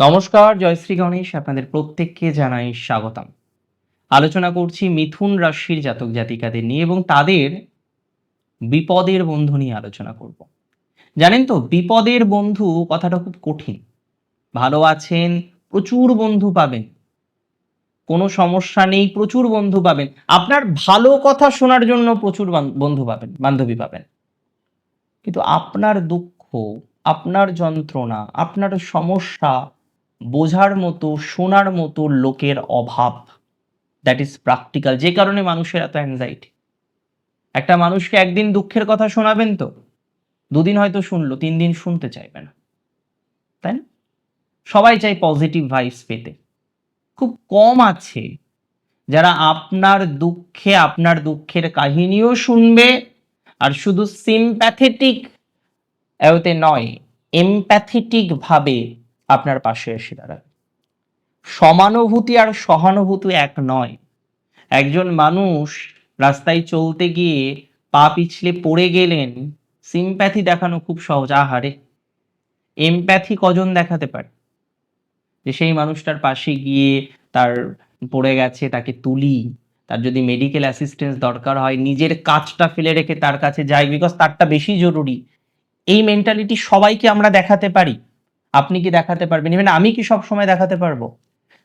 নমস্কার জয়শ্রী গণেশ, আপনাদের প্রত্যেককে জানাই স্বাগতম। আলোচনা করছি মিথুন রাশির জাতক জাতিকাদের নিয়ে এবং তাদের বিপদের বন্ধু নিয়ে আলোচনা করব। জানেন তো, বিপদের বন্ধু কথাটা খুব কঠিন। ভালো আছেন, প্রচুর বন্ধু পাবেন। কোনো সমস্যা নেই, প্রচুর বন্ধু পাবেন। আপনার ভালো কথা শোনার জন্য প্রচুর বান- বন্ধু পাবেন, বান্ধবী পাবেন। কিন্তু আপনার দুঃখ, আপনার যন্ত্রণা, আপনার সমস্যা বোঝার মতো, শোনার মতো লোকের অভাব। দ্যাট ইজ প্র্যাকটিক্যাল যে কারণে মানুষের এত অ্যাংজাইটি একটা মানুষকে একদিন দুঃখের কথা শোনাবেন তো, দুদিন হয়তো শুনলো, তিন দিন শুনতে চাইবে না। তাই না? সবাই চাই পজিটিভ ভাইবস পেতে। খুব কম আছে যারা আপনার দুঃখে, আপনার দুঃখের কাহিনীও শুনবে আর শুধু সিম্প্যাথেটিক এতে নয় এমপ্যাথেটিক ভাবে আপনার পাশে এসে দাঁড়াবে। সমানুভূতি আর সহানুভূতি এক নয়। একজন মানুষ রাস্তায় চলতে গিয়ে পা পিছলে পড়ে গেলেন সিম্প্যাথি দেখানো খুব সহজ। আহারে এমপ্যাথি কজন দেখাতে পারে? যে সেই মানুষটার পাশে গিয়ে তার পড়ে গেছে, তাকে তুলি, তার যদি মেডিকেল অ্যাসিস্ট্যান্স দরকার হয়, নিজের কাজটা ফেলে রেখে তার কাছে যাই বিকজ তারটা বেশি জরুরি। এই মেন্টালিটি সবাইকে আমরা দেখাতে পারি। আপনি কি দেখাতে পারবেন? ইভেন আমি কি সব সময় দেখাতে পারব?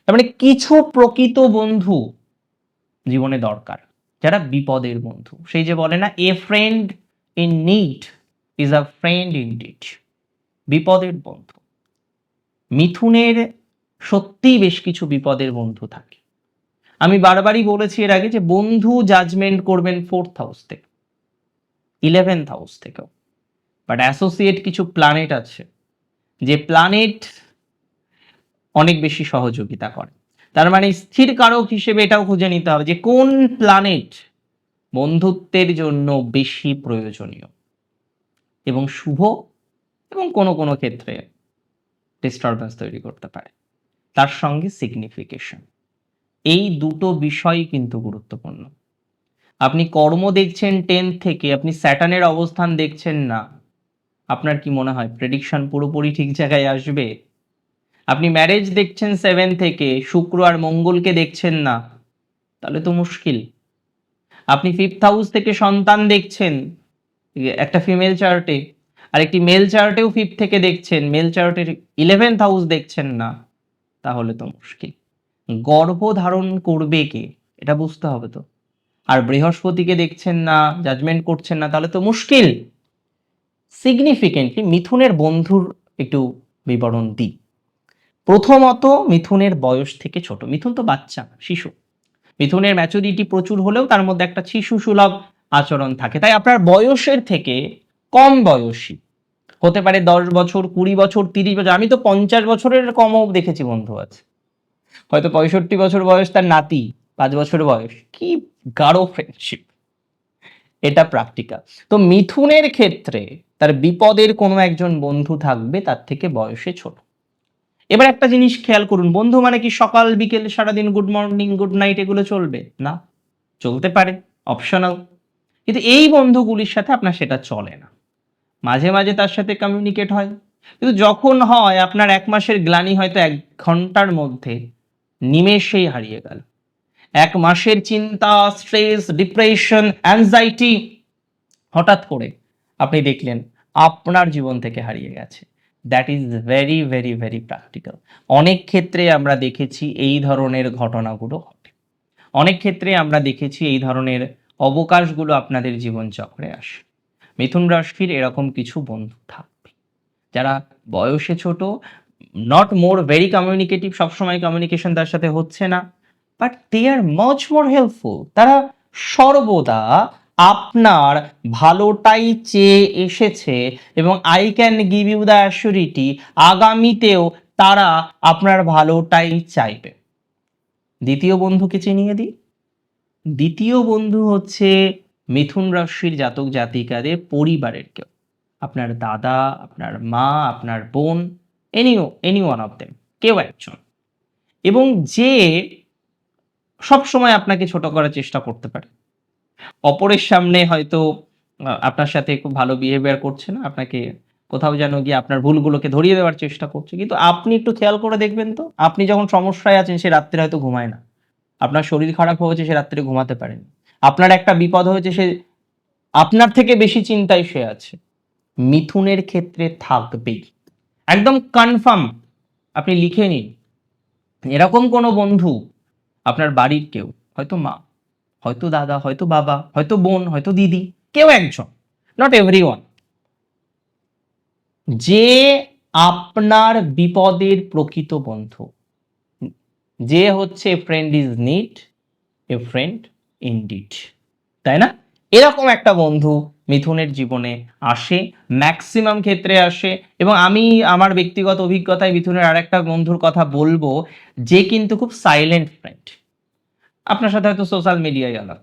তার মানে কিছু প্রকৃত বন্ধু জীবনে দরকার, যারা বিপদের বন্ধু। সেই যে বলে না a friend in need is a friend indeed বিপদের বন্ধু। মিথুনের সত্যিই বেশ কিছু বিপদের বন্ধু থাকে। আমি বারবারই বলেছি এর আগে যে বন্ধু জাজমেন্ট করবেন ফোর্থ হাউস থেকে ইলেভেন্থ হাউস থেকেও। বাট অ্যাসোসিয়েট কিছু প্ল্যানেট আছে যে প্ল্যানেট অনেক বেশি সহযোগিতা করে। তার মানে স্থির কারক হিসেবে এটাও খুঁজে নিতে হবে যে কোন প্ল্যানেট বন্ধুত্বের জন্য বেশি প্রয়োজনীয়। এবং শুভ এবং কোনো কোনো ক্ষেত্রে ডিস্টারবেন্স তৈরি করতে পারে। তার সঙ্গে সিগনিফিকেশন এই দুটো বিষয় কিন্তু গুরুত্বপূর্ণ। আপনি কর্ম দেখছেন টেন থেকে, আপনি স্যাটানের অবস্থান দেখছেন না আপনার কি মনে হয়? প্রেডিকশন পুরোপুরি ঠিক জায়গায় আসবে? আপনি ম্যারেজ দেখছেন সেভেন থেকে, শুক্র আর মঙ্গলকে দেখছেন না, তাহলে তো মুশকিল। আপনি ফিফথ হাউস থেকে সন্তান দেখছেন, একটা ফিমেল চার্টে আর একটি মেল চার্টেও ফিফথ থেকে দেখছেন মেল চার্টের ইলেভেন্থ হাউস দেখছেন না, তাহলে তো মুশকিল। গর্ভ ধারণ করবে কে? এটা বুঝতে হবে তো। আর বৃহস্পতিকে দেখছেন না জাজমেন্ট করছেন না, তাহলে তো মুশকিল। সিগনিফিকেন্টলি মিথুনের বন্ধুর একটু বিবরণ দিই। প্রথমত মিথুনের বয়স থেকে ছোট। মিথুন তো বাচ্চা, শিশু। মিথুনের ম্যাচুরিটি প্রচুর হলেও তার মধ্যে একটা শিশু সুলভ আচরণ থাকে। তাই আপনার বয়সের থেকে কম বয়সী, হতে পারে দশ বছর, কুড়ি বছর, তিরিশ বছর, আমি তো পঞ্চাশ বছরের কমও দেখেছি বন্ধু আছে। হয়তো পঁয়ষট্টি বছর বয়স তার নাতি, পাঁচ বছর বয়স। কি গাঢ় ফ্রেন্ডশিপ এটা প্র্যাকটিক্যাল তো মিথুনের ক্ষেত্রে তার বিপদের কোনো একজন বন্ধু থাকবে, তার থেকে বয়সে ছোট। এবার একটা জিনিস খেয়াল করুন, বন্ধু মানে কি সকাল, বিকেল, সারাদিন গুড মর্নিং গুড নাইট এগুলো চলবে? না, চলতে পারে অপশনাল কিন্তু এই বন্ধুগুলির সাথে আপনার সেটা চলে না। মাঝে মাঝে তার সাথে কমিউনিকেট হয়। কিন্তু যখন হয়, আপনার এক মাসের গ্লানি হয়তো এক ঘণ্টার মধ্যে নিমেষেই হারিয়ে গেল। এক মাসের চিন্তা স্ট্রেস ডিপ্রেশন অ্যাংজাইটি হঠাৎ করে আপনি দেখলেন আপনার জীবন থেকে হারিয়ে গেছে। That is very very very practical অনেক ক্ষেত্রে আমরা দেখেছি এই ধরনের ঘটনাগুলো ঘটে। অনেক ক্ষেত্রে আমরা দেখেছি এই ধরনের অবকাশগুলো আপনাদের জীবনচক্রে আসে। মিথুন রাশির এরকম কিছু বন্ধু থাকবে। যারা বয়সে ছোট নট মোর ভেরি কমিউনিকেটিভ সবসময় কমিউনিকেশন তার সাথে হচ্ছে না but they are much more helpful তারা সর্বদা আপনার ভালোটাই চেয়ে এসেছে এবং I can give you the assurity আগামীতেও তারা আপনার ভালোটাই চাইবে। দ্বিতীয় বন্ধুকে চিনিয়ে দিই। দ্বিতীয় বন্ধু হচ্ছে মিথুন রাশির জাতক জাতিকাদের পরিবারের কেউ। আপনার দাদা, আপনার মা, আপনার বোন any any one of them কেউ একজন। এবং যে সব সময় আপনাকে ছোট করার চেষ্টা করতে পারে। অপরের সামনে হয়তো আপনার সাথে খুব ভালো বিহেভিয়ার করছে না, আপনাকে কোথাও যেন গিয়ে আপনার ভুলগুলোকে ধরিয়ে দেওয়ার চেষ্টা করছে। কিন্তু আপনি একটু খেয়াল করে দেখবেন তো, আপনি যখন সমস্যায় আছেন সে রাত্রে হয়তো ঘুমায় না। আপনার শরীর খারাপ হয়েছে সে রাত্রে ঘুমাতে পারেনি। আপনার একটা বিপদ হয়েছে সে, আপনার থেকে বেশি চিন্তায় সে আছে। মিথুনের ক্ষেত্রে থাকবেই। একদম কনফার্ম আপনি লিখে নিন। এরকম কোনো বন্ধু আপনার বাড়ির কেউ, হয়তো মা হয়তো দাদা, হয়তো বাবা, হয়তো বোন, হয়তো দিদি, কেউ একজন নট এভরি যে আপনার বিপদের প্রকৃত বন্ধু, যে হচ্ছে friend is need a friend indeed তাই না? এরকম একটা বন্ধু মিথুনের জীবনে আসে ম্যাক্সিমাম ক্ষেত্রে আসে, এবং আমি আমার ব্যক্তিগত অভিজ্ঞতায় মিথুনের আরেকটা বন্ধুর কথা বলব, যে কিন্তু খুব সাইলেন্ট ফ্রেন্ড আপনার সাথে হয়তো সোশ্যাল মিডিয়ায় আলাপ।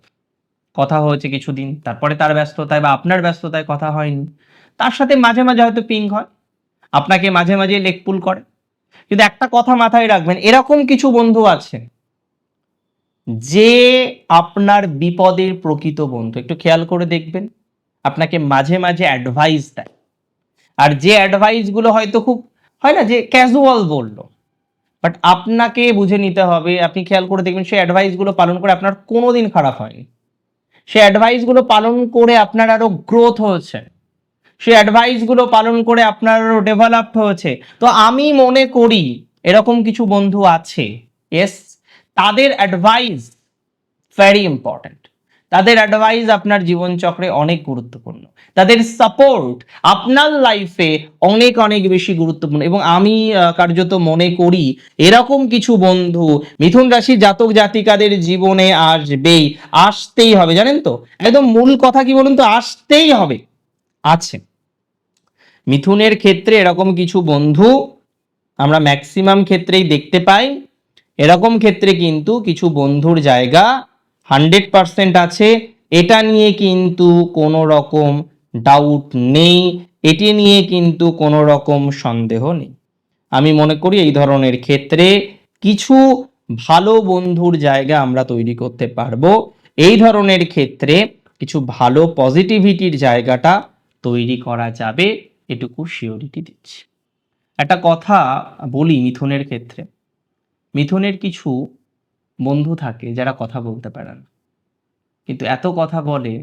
কথা হয়েছে কিছুদিন, তারপরে তার ব্যস্ততায় বা আপনার ব্যস্ততায় কথা হয়নি। তার সাথে মাঝে মাঝে হয়তো পিং হয়। আপনাকে মাঝে মাঝে লেকপুল করে। কিন্তু একটা কথা মাথায় রাখবেন, এরকম কিছু বন্ধু আছে যে আপনার বিপদের প্রকৃত বন্ধু। একটু খেয়াল করে দেখবেন, আপনাকে মাঝে মাঝে অ্যাডভাইস দেয়। আর যে অ্যাডভাইসগুলো হয়তো খুব, হয় না যে ক্যাজুয়াল বলল। বাট আপনাকে বুঝে নিতে হবে, আপনি খেয়াল করে দেখবেন সেই অ্যাডভাইসগুলো পালন করে আপনার কোনো দিন খারাপ হয়নি। সেই অ্যাডভাইসগুলো পালন করে আপনার আরও গ্রোথ হয়েছে। সেই অ্যাডভাইসগুলো পালন করে আপনার আরও ডেভেলপ হয়েছে। তো আমি মনে করি, এরকম কিছু বন্ধু আছে এস তাদের অ্যাডভাইস ভেরি ইম্পর্ট্যান্ট তাদের অ্যাডভাইস আপনার জীবনচক্রে অনেক গুরুত্বপূর্ণ। তাদের সাপোর্ট আপনার লাইফে অনেক অনেক বেশি গুরুত্বপূর্ণ। এবং আমি কার্যত মনে করি, এরকম কিছু বন্ধু মিথুন রাশির জাতক জাতিকাদের জীবনে আসবেই, আসতেই হবে। জানেন তো? একদম মূল কথা কি বলুন তো? আসতেই হবে। আছে। মিথুনের ক্ষেত্রে এরকম কিছু বন্ধু আমরা ম্যাক্সিমাম ক্ষেত্রেই দেখতে পাই। এরকম ক্ষেত্রে কিন্তু কিছু বন্ধুর জায়গা হান্ড্রেড পার্সেন্ট আছে। এটা নিয়ে কিন্তু কোনো রকম ডাউট নেই। এটি নিয়ে কিন্তু কোনো রকম সন্দেহ নেই। আমি মনে করি এই ধরনের ক্ষেত্রে কিছু ভালো বন্ধুর জায়গা আমরা তৈরি করতে পারব। এই ধরনের ক্ষেত্রে কিছু ভালো পজিটিভিটির জায়গাটা তৈরি করা যাবে। এটুকু শিওরিটি দিচ্ছি। একটা কথা বলি মিথুনের ক্ষেত্রে। মিথুনের কিছু বন্ধু থাকে যারা কথা বলতে পারে না। কিন্তু এত কথা বলে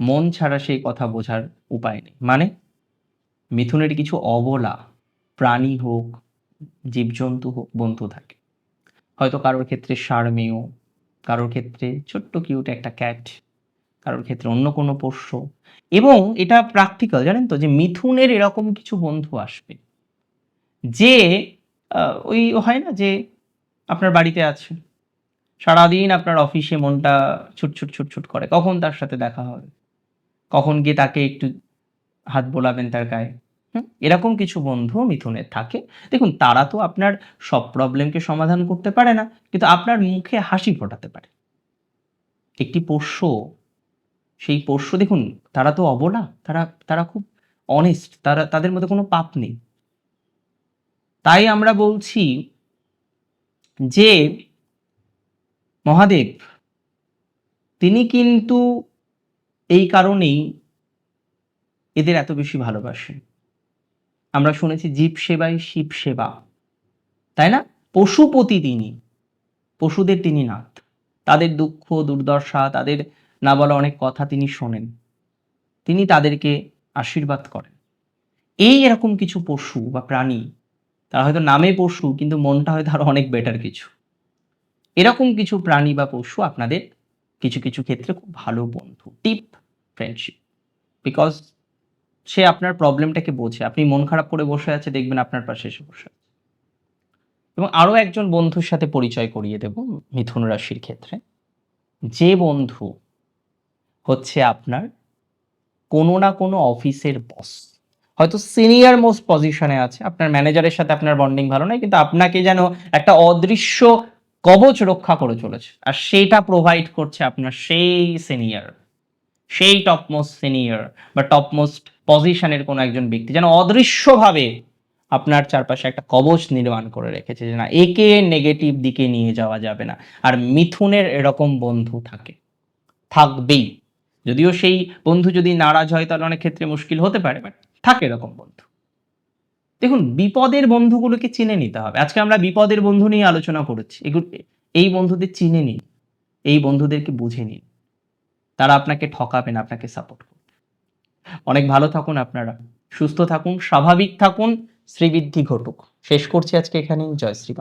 মন ছাড়া সেই কথা বোঝার উপায় নেই। মানে মিথুনের কিছু অবলা প্রাণী হোক, জীবজন্তু হোক, বন্ধু থাকে। হয়তো কারোর ক্ষেত্রে সারমেয়, কারোর ক্ষেত্রে ছোট্ট কিউট একটা ক্যাট কারোর ক্ষেত্রে অন্য কোনো পোষ্য। এবং এটা প্র্যাকটিক্যাল জানেন তো? যে মিথুনের এরকম কিছু বন্ধু আসবে, যে ওই হয় না যে আপনার বাড়িতে আছে। সারাদিন আপনার অফিসে মনটা ছুটছুট ছুটছুট করে। কখন তার সাথে দেখা হবে? কখন গিয়ে তাকে একটু হাত বোলাবেন তার গায়ে? এরকম কিছু বন্ধু মিথুনের থাকে। দেখুন, তারা তো আপনার সব প্রবলেমকে সমাধান করতে পারে না, কিন্তু আপনার মুখে হাসি ফোটাতে পারে। একটি পোষ্য, সেই পোষ্য, দেখুন, তারা তো অবলা, তারা তারা খুব অনেস্ট তারা, তাদের মধ্যে কোনো পাপ নেই। তাই আমরা বলছি যে মহাদেব, তিনি কিন্তু এই কারণেই এদের এত বেশি ভালোবাসেন। আমরা শুনেছি জীব সেবাই শিব সেবা, তাই না? পশুপতি তিনি, পশুদের তিনি নাথ। তাদের দুঃখ, দুর্দশা, তাদের না বলা অনেক কথা তিনি শোনেন। তিনি তাদেরকে আশীর্বাদ করেন। এই এরকম কিছু পশু বা প্রাণী, তারা হয়তো নামে পশু, কিন্তু মনটা হয়তো আরও অনেক বেটার কিছু। এরকম কিছু প্রাণী বা পশু আপনাদের কিছু কিছু ক্ষেত্রে খুব ভালো বন্ধু টিপ ফ্রেন্ডশিপ বিকজ সে আপনার প্রবলেমটাকে বোঝে। আপনি মন খারাপ করে বসে আছে, দেখবেন আপনার পাশে এসে বসে আছে। এবং আরও একজন বন্ধুর সাথে পরিচয় করিয়ে দেব মিথুন রাশির ক্ষেত্রে। যে বন্ধু হচ্ছে আপনার কোনো না কোনো অফিসের বস হয়তো সিনিয়র মোস্ট পজিশনে আছে, আপনার ম্যানেজারের সাথে আপনার বন্ডিং ভালো নয়, কিন্তু আপনাকে যেন একটা অদৃশ্য কবচ রক্ষা করে চলেছে। আর সেটা প্রোভাইড করছে আপনার সেই সিনিয়র সেই টপমোস্ট সিনিয়র বা টপমোস্ট পজিশনের কোনো একজন ব্যক্তি যেন অদৃশ্যভাবে আপনার চারপাশে একটা কবচ নির্মাণ করে রেখেছে যে না, একে নেগেটিভ দিকে নিয়ে যাওয়া যাবে না। আর মিথুনের এরকম বন্ধু থাকে, থাকবেই। যদিও সেই বন্ধু যদি নারাজ হয়, তাহলে অনেক ক্ষেত্রে মুশকিল হতে পারে বাট থাকে এরকম বন্ধু। দেখুন, বিপদের বন্ধুগুলোকে চিনে নিতে হবে। আজকে আমরা বিপদের বন্ধু নিয়ে আলোচনা করেছি। এগুলো, এই বন্ধুদের চিনে নিন। এই বন্ধুদেরকে বুঝে নিন। তারা আপনাকে ঠকাবে না আপনাকে সাপোর্ট করবে। অনেক ভালো থাকুন আপনারা। সুস্থ থাকুন, স্বাভাবিক থাকুন। শ্রীবৃদ্ধি ঘটুক। শেষ করছি আজকে এখানেই। জয় শ্রী